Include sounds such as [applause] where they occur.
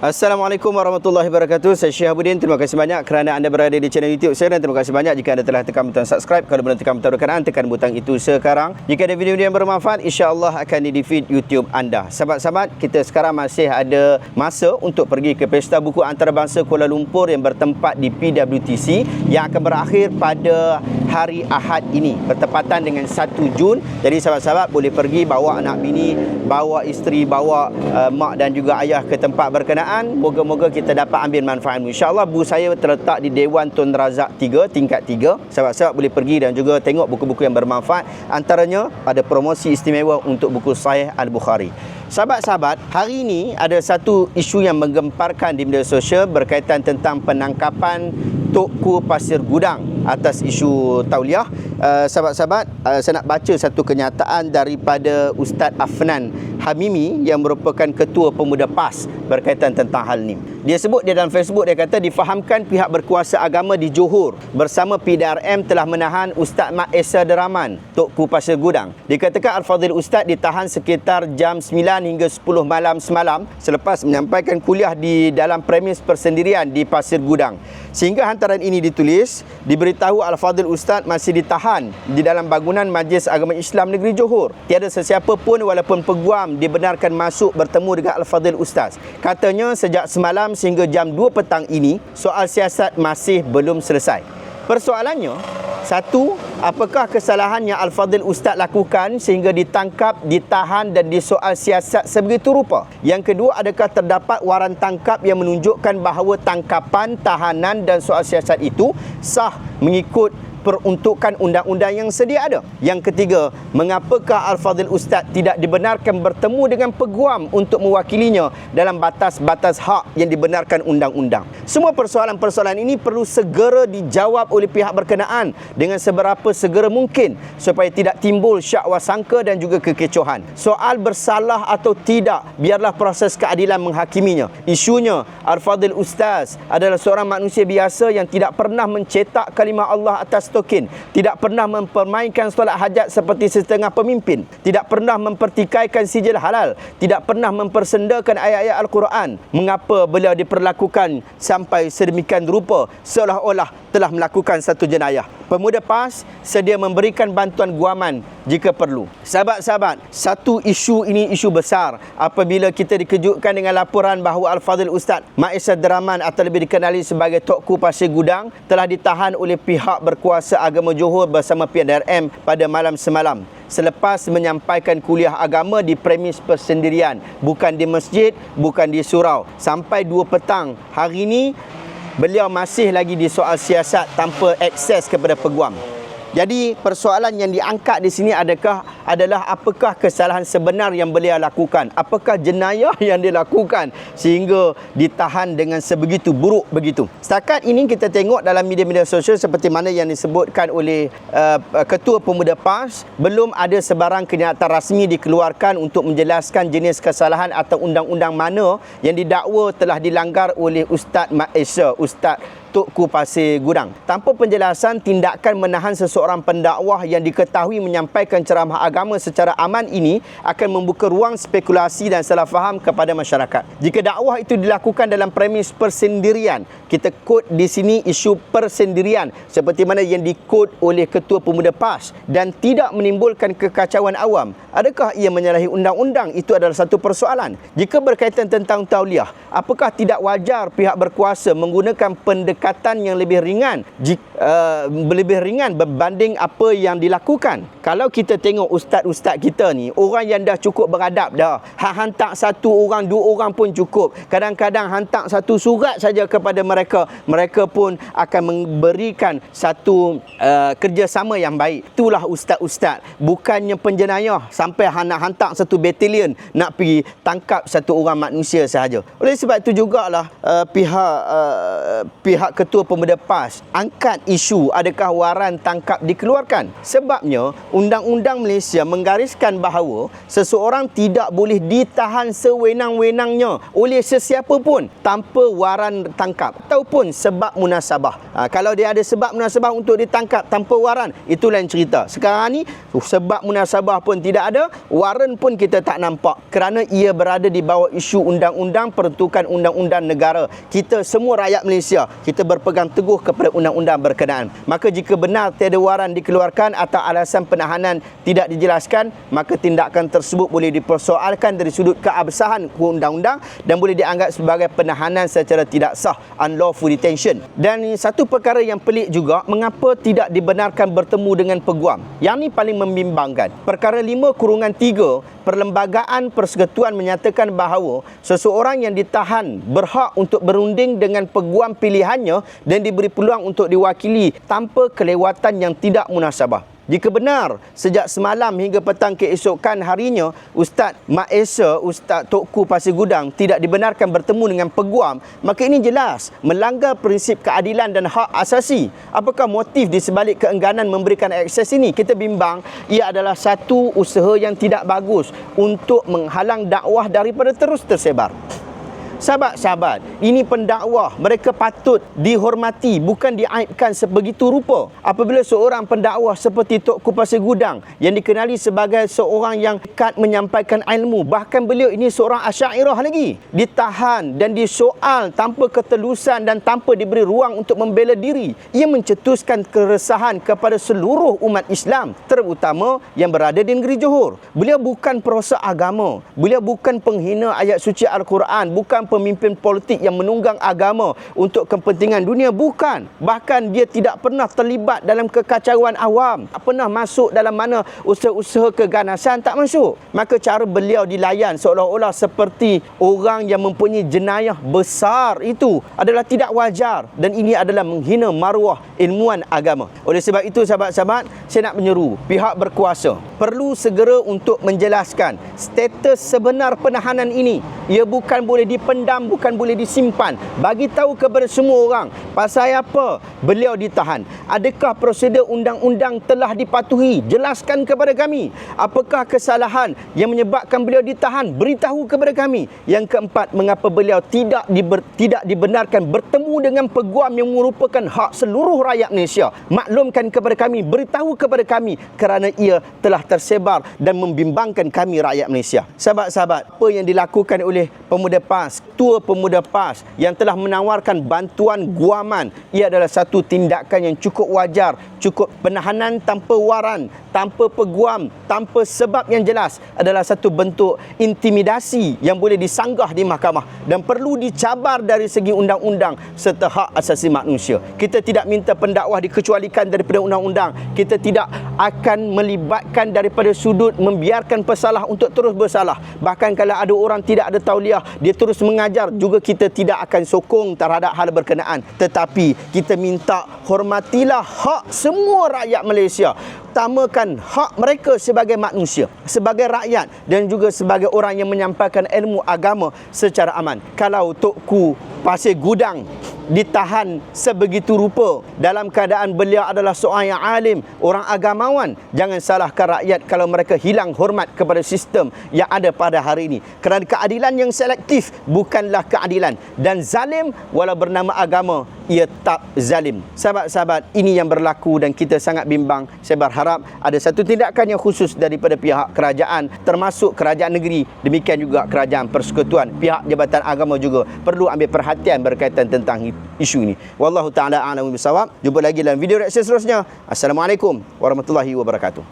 Assalamualaikum warahmatullahi wabarakatuh. Saya Syihabuddin. Terima kasih banyak kerana anda berada di channel YouTube saya dan terima kasih banyak jika anda telah tekan butang subscribe. Kalau belum tekan butang berkenaan, tekan butang itu sekarang. Jika ada video-video yang bermanfaat, insya-Allah akan di feed YouTube anda. Sahabat-sahabat, kita sekarang masih ada masa untuk pergi ke Pesta Buku Antarabangsa Kuala Lumpur yang bertempat di PWTC yang akan berakhir pada hari Ahad ini bertepatan dengan 1 Jun. Jadi sahabat-sahabat boleh pergi bawa anak bini, bawa isteri, bawa uh, mak dan juga ayah ke tempat berkenaan. Moga-moga kita dapat ambil manfaat insyaallah bu saya terletak di Dewan Tun Razak 3 tingkat 3 sahabat-sahabat boleh pergi dan juga tengok buku-buku yang bermanfaat. Antaranya ada promosi istimewa untuk buku Sahih Al-Bukhari Sahabat-sahabat, hari ini ada satu isu yang menggemparkan di media sosial berkaitan tentang penangkapan Tokku Pasir Gudang atas isu tauliah. Uh, sahabat-sahabat, uh, saya nak baca satu kenyataan daripada Ustaz Afnan Hamimi yang merupakan ketua pemuda PAS berkaitan tentang hal ini. Dia sebut dia dalam Facebook dia kata difahamkan pihak berkuasa agama di Johor bersama PDRM telah menahan Ustaz Mak Esa Deraman Tok Ku Pasir Gudang. Dikatakan Al-Fadhil Ustaz ditahan sekitar jam 9 hingga 10 malam semalam selepas menyampaikan kuliah di dalam premis persendirian di Pasir Gudang. Sehingga hantaran ini ditulis, diberitahu Al-Fadhil Ustaz masih ditahan di dalam bangunan Majlis Agama Islam Negeri Johor. Tiada sesiapa pun walaupun peguam dibenarkan masuk bertemu dengan Al-Fadhil Ustaz. Katanya sejak semalam sehingga jam 2 petang ini, soal siasat masih belum selesai. Persoalannya, satu, apakah kesalahan yang Al-Fadhil Ustaz lakukan sehingga ditangkap, ditahan dan disoal siasat sebegitu rupa? Yang kedua, adakah terdapat waran tangkap yang menunjukkan bahawa tangkapan, tahanan dan soal siasat itu sah mengikut peruntukan undang-undang yang sedia ada. Yang ketiga, mengapakah Al-Fadhil Ustaz tidak dibenarkan bertemu dengan peguam untuk mewakilinya dalam batas-batas hak yang dibenarkan undang-undang. Semua persoalan-persoalan ini perlu segera dijawab oleh pihak berkenaan dengan seberapa segera mungkin supaya tidak timbul syak wasangka dan juga kekecohan. Soal bersalah atau tidak, biarlah proses keadilan menghakiminya. Isunya, Al-Fadhil Ustaz adalah seorang manusia biasa yang tidak pernah mencetak kalimah Allah atas token, tidak pernah mempermainkan solat hajat seperti setengah pemimpin, tidak pernah mempertikaikan sijil halal, tidak pernah mempersendakan ayat-ayat Al-Quran. Mengapa beliau diperlakukan sampai sedemikian rupa seolah-olah telah melakukan satu jenayah? Pemuda PAS sedia memberikan bantuan guaman jika perlu. Sahabat-sahabat, satu isu ini isu besar apabila kita dikejutkan dengan laporan bahawa Al-Fadhil Ustaz Maisa Deraman atau lebih dikenali sebagai Tokku Pasir Gudang telah ditahan oleh pihak berkuasa agama Johor bersama PDRM pada malam semalam selepas menyampaikan kuliah agama di premis persendirian bukan di masjid bukan di surau sampai 2 petang hari ini beliau masih lagi di soal siasat tanpa akses kepada peguam. Jadi persoalan yang diangkat di sini adakah adalah apakah kesalahan sebenar yang beliau lakukan? Apakah jenayah [laughs] yang dia lakukan sehingga ditahan dengan sebegitu buruk begitu? Setakat ini kita tengok dalam media-media sosial seperti mana yang disebutkan oleh uh, Ketua Pemuda PAS belum ada sebarang kenyataan rasmi dikeluarkan untuk menjelaskan jenis kesalahan atau undang-undang mana yang didakwa telah dilanggar oleh Ustaz Maesha, Ustaz Tukku Pasir Gudang. Tanpa penjelasan tindakan menahan seseorang pendakwah yang diketahui menyampaikan ceramah agama secara aman ini akan membuka ruang spekulasi dan salah faham kepada masyarakat. Jika dakwah itu dilakukan dalam premis persendirian, kita kod di sini isu persendirian seperti mana yang dikod oleh Ketua Pemuda PAS dan tidak menimbulkan kekacauan awam. Adakah ia menyalahi undang-undang? Itu adalah satu persoalan. Jika berkaitan tentang tauliah, apakah tidak wajar pihak berkuasa menggunakan pendekatan pendekatan yang lebih ringan uh, lebih ringan berbanding apa yang dilakukan. Kalau kita tengok ustaz-ustaz kita ni, orang yang dah cukup beradab dah. Hak hantar satu orang, dua orang pun cukup. Kadang-kadang hantar satu surat saja kepada mereka, mereka pun akan memberikan satu uh, kerjasama yang baik. Itulah ustaz-ustaz. Bukannya penjenayah sampai nak hantar satu batalion nak pergi tangkap satu orang manusia sahaja. Oleh sebab itu jugalah uh, pihak uh, pihak pihak Ketua Pemuda PAS angkat isu adakah waran tangkap dikeluarkan. Sebabnya, Undang-Undang Malaysia menggariskan bahawa seseorang tidak boleh ditahan sewenang-wenangnya oleh sesiapa pun tanpa waran tangkap ataupun sebab munasabah. Ha, kalau dia ada sebab munasabah untuk ditangkap tanpa waran, itu lain cerita. Sekarang ni, sebab munasabah pun tidak ada, waran pun kita tak nampak kerana ia berada di bawah isu undang-undang peruntukan undang-undang negara. Kita semua rakyat Malaysia, kita berpegang teguh kepada undang-undang berkenaan. Maka jika benar tiada waran dikeluarkan atau alasan penahanan tidak dijelaskan, maka tindakan tersebut boleh dipersoalkan dari sudut keabsahan undang-undang dan boleh dianggap sebagai penahanan secara tidak sah, unlawful detention. Dan satu perkara yang pelik juga, mengapa tidak dibenarkan bertemu dengan peguam? Yang ni paling membimbangkan. Perkara 5 kurungan 3, Perlembagaan Persekutuan menyatakan bahawa seseorang yang ditahan berhak untuk berunding dengan peguam pilihannya dan diberi peluang untuk diwakili tanpa kelewatan yang tidak munasabah. Jika benar, sejak semalam hingga petang keesokan harinya, Ustaz Mak Esa, Ustaz Tokku Pasir Gudang tidak dibenarkan bertemu dengan peguam, maka ini jelas melanggar prinsip keadilan dan hak asasi. Apakah motif di sebalik keengganan memberikan akses ini? Kita bimbang ia adalah satu usaha yang tidak bagus untuk menghalang dakwah daripada terus tersebar. Sahabat-sahabat, ini pendakwah. Mereka patut dihormati, bukan diaibkan sebegitu rupa. Apabila seorang pendakwah seperti Tok Kupasir Gudang yang dikenali sebagai seorang yang dekat menyampaikan ilmu, bahkan beliau ini seorang asyairah lagi, ditahan dan disoal tanpa ketelusan dan tanpa diberi ruang untuk membela diri. Ia mencetuskan keresahan kepada seluruh umat Islam, terutama yang berada di negeri Johor. Beliau bukan perosak agama. Beliau bukan penghina ayat suci Al-Quran, bukan pemimpin politik yang menunggang agama untuk kepentingan dunia. Bukan. Bahkan dia tidak pernah terlibat dalam kekacauan awam. Tak pernah masuk dalam mana usaha-usaha keganasan. Tak masuk. Maka cara beliau dilayan seolah-olah seperti orang yang mempunyai jenayah besar itu adalah tidak wajar. Dan ini adalah menghina maruah ilmuwan agama. Oleh sebab itu sahabat-sahabat saya nak menyeru pihak berkuasa perlu segera untuk menjelaskan status sebenar penahanan ini ia bukan boleh dipendam bukan boleh disimpan. Bagi tahu kepada semua orang pasal apa beliau ditahan. Adakah prosedur undang-undang telah dipatuhi? Jelaskan kepada kami. Apakah kesalahan yang menyebabkan beliau ditahan? Beritahu kepada kami. Yang keempat, mengapa beliau tidak diber, tidak dibenarkan bertemu dengan peguam yang merupakan hak seluruh rakyat Malaysia? Maklumkan kepada kami, beritahu kepada kami kerana ia telah tersebar dan membimbangkan kami rakyat Malaysia. Sahabat-sahabat, apa yang dilakukan oleh pemuda PAS Ketua Pemuda PAS yang telah menawarkan bantuan guaman ia adalah satu tindakan yang cukup wajar, cukup penahanan tanpa waran, tanpa peguam, tanpa sebab yang jelas adalah satu bentuk intimidasi yang boleh disanggah di mahkamah dan perlu dicabar dari segi undang-undang serta hak asasi manusia. Kita tidak minta pendakwah dikecualikan daripada undang-undang. Kita tidak akan melibatkan daripada sudut membiarkan pesalah untuk terus bersalah. Bahkan kalau ada orang tidak ada tauliah, dia terus mengajar mengajar juga kita tidak akan sokong terhadap hal berkenaan. Tetapi kita minta hormatilah hak semua rakyat Malaysia. Utamakan hak mereka sebagai manusia sebagai rakyat dan juga sebagai orang yang menyampaikan ilmu agama secara aman. Kalau Tokku Pasir Gudang ditahan sebegitu rupa dalam keadaan beliau adalah seorang yang alim, orang agamawan. Jangan salahkan rakyat kalau mereka hilang hormat kepada sistem yang ada pada hari ini. Kerana keadilan yang selektif bukanlah keadilan dan zalim walau bernama agama ia tak zalim. Sahabat-sahabat, ini yang berlaku dan kita sangat bimbang. Saya berharap ada satu tindakan yang khusus daripada pihak kerajaan termasuk kerajaan negeri, demikian juga kerajaan persekutuan, pihak Jabatan Agama juga perlu ambil perhatian berkaitan tentang isu ini. Wallahu taala a'lamu bisawab. Jumpa lagi dalam video reaksi seterusnya. Assalamualaikum warahmatullahi wabarakatuh.